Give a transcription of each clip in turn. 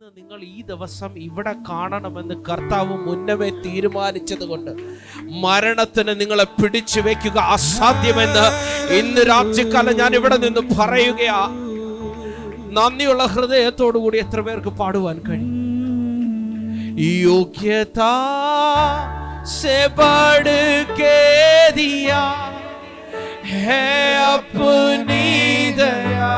ഇന്ന് നിങ്ങൾ ഈ ദിവസം ഇവിടെ കാണണമെന്ന് കർത്താവ് മുന്നമേ തീരുമാനിച്ചത് കൊണ്ട് മരണത്തിന് നിങ്ങളെ പിടിച്ചു വെക്കുക അസാധ്യമെന്ന് ഇന്ന് രാത്രിക്കാലം ഞാൻ ഇവിടെ നിന്ന് പറയുകയാ നന്ദിയുള്ള ഹൃദയത്തോടു കൂടി എത്ര പേർക്ക് പാടുവാൻ കഴിയും യോഗ്യത से बढ़ के दिया है अपनी दया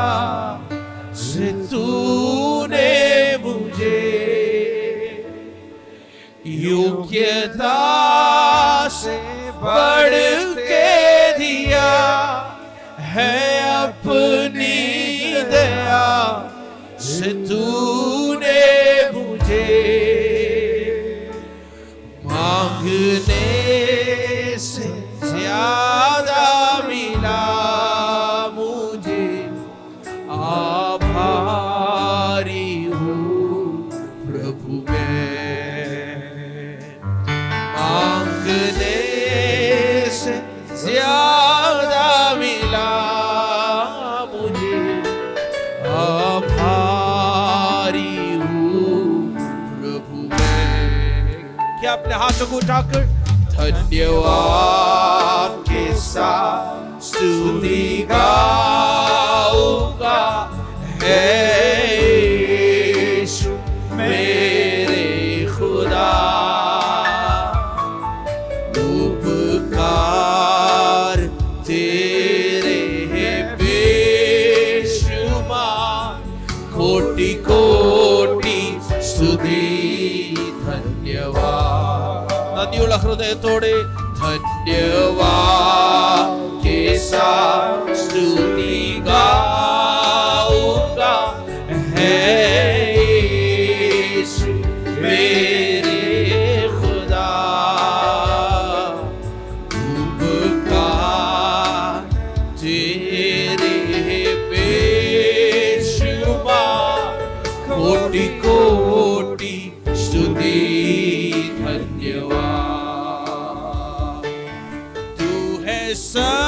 योग्यता से बढ़ के दिया है अपनी दया से तूने मुझे मांगने سے زیادہ ملا مجھے۔ آبھاری کیا اپنے ہاتھوں کو اٹھا کر دھنیہ کے ساتھ سودی گا؟ കോടി കോടി സ്തുതി. ധന്യവാ. നന്ദിയുള്ള ഹൃദയത്തോടെ. ധന്യവാ. कोटि कोटि स्तुति धन्यवाद। तू है सच्चा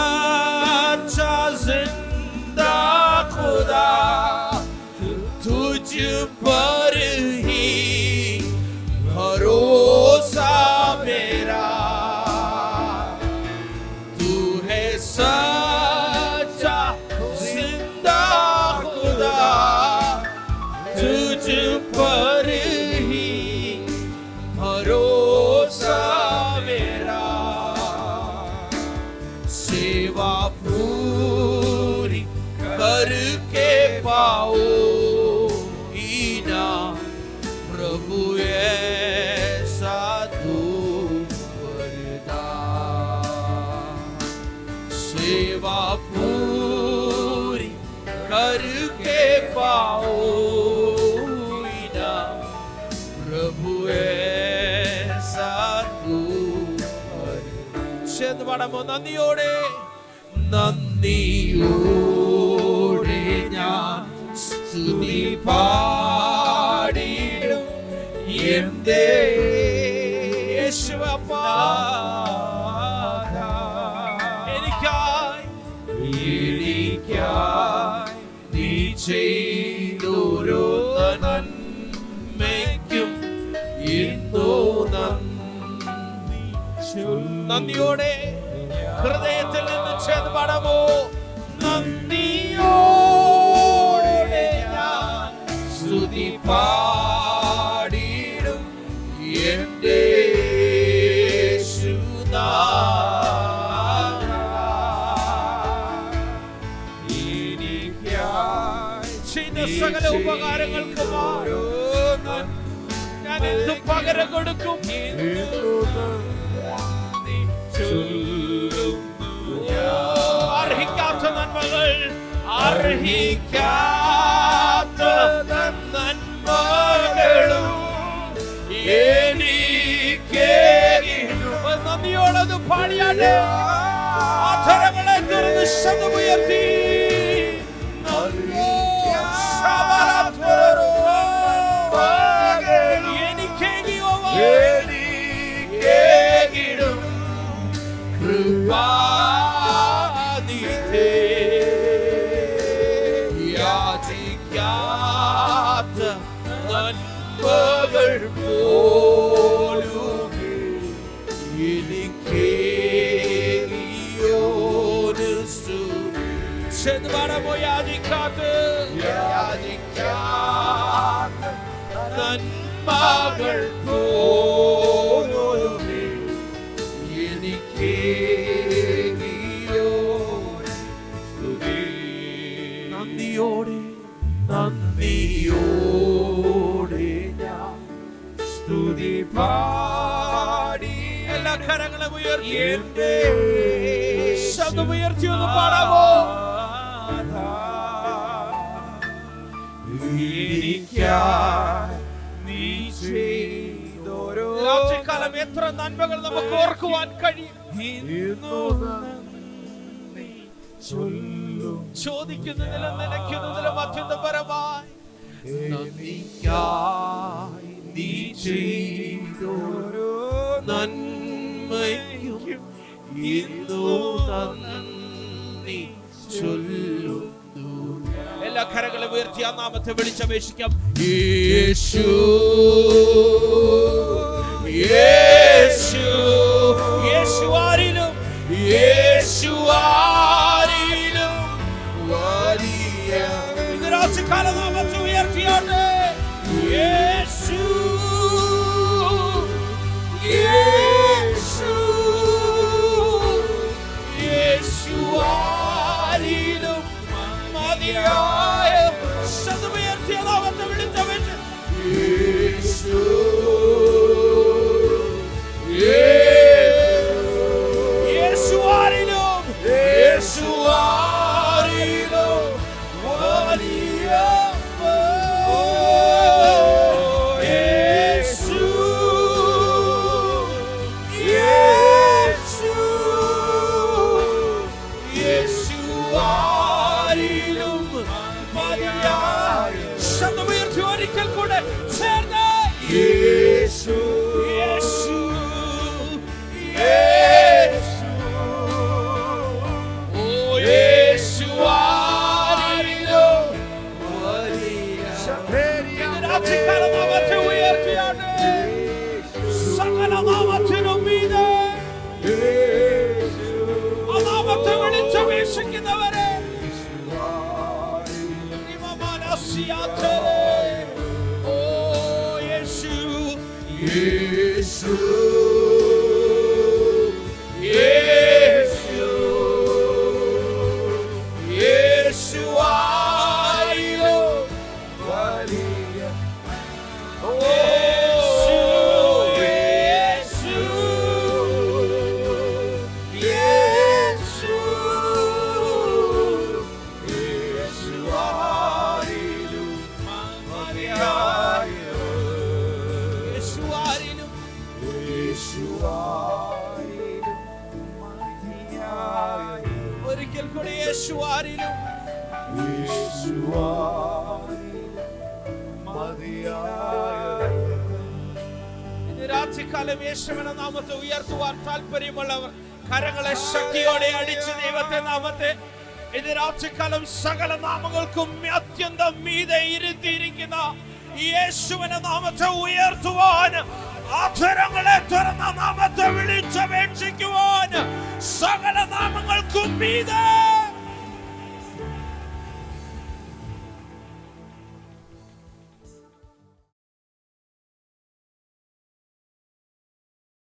सेवा पूरी करके पाओ ईना प्रभु ऐसा तू ചേർന്ന് പാടാമോ നന്ദിയോടെ നന്ദിയോടെ ഞാൻ സ്തുതി പാടിടും എന്തേ യേശുവപ്പാ നന്ദിയോടെ ഹൃദയത്തിൽ നിന്ന് ചേർന്ന് പാടാമോ നന്ദിയോടെ ഞാൻ സ്തുതി പാടിടും. എന്റെ സകല ഉപകാരങ്ങൾക്കും ഞാൻ എന്ത് പകരം കൊടുക്കും. അർഹിക്കാത്ത നന്മകൾ. അർഹിക്കാത്ത നന്മകളും എനിക്ക് നന്ദിയോടത് പാടിയാലേ അധരങ്ങളെ തുറന്ന് എനിക്കേകിയോന് സ്തുതി. ചെന്ന് പാടാമോ യാചിക്കാത്ത യാചിക്കാത്ത നന്മകൾ പോലും കരങ്ങളും ഉയർത്തി എന്റെ ശബ്ദം ഉയർത്തി ഒന്ന് പാടാമോ രാത്രികാലം എത്ര നന്മകൾ നമുക്ക് ഓർക്കുവാൻ കഴിയും ചോദിക്കുന്നതിലും നിലയ്ക്കുന്നതിലും അത്യന്തപരമായി നീ ചെയ്തോരോ ചൊല്ലുന്നു എല്ലാ കരകളും ഉയർത്തി ആ നാമത്തെ വിളിച്ചപേക്ഷിക്കാം. യേശു യേശു യേശു ആരിലും യേശു ആരിലും നാമത്തെ മനസ്സിയാത്തേ ഓ യേശു യേശു യേശു രാത്രികാലം യേശുവിനെ നാമത്തെ ഉയർത്തുവാൻ താല്പര്യമുള്ളവർ കരങ്ങളെ ശക്തിയോടെ അടിച്ച് ദൈവത്തെ നാമത്തെ. ഇത് രാത്രികാലം സകല നാമങ്ങൾക്കും അത്യന്തം മീതെ ഇരുത്തിയിരിക്കുന്ന യേശുവിനെ നാമത്തെ ഉയർത്തുവാൻ അധരങ്ങളെ തുറന്ന നാമത്തെ വിളിച്ചപേക്ഷിക്കുവാൻ സകല നാമങ്ങൾക്കും മീതെ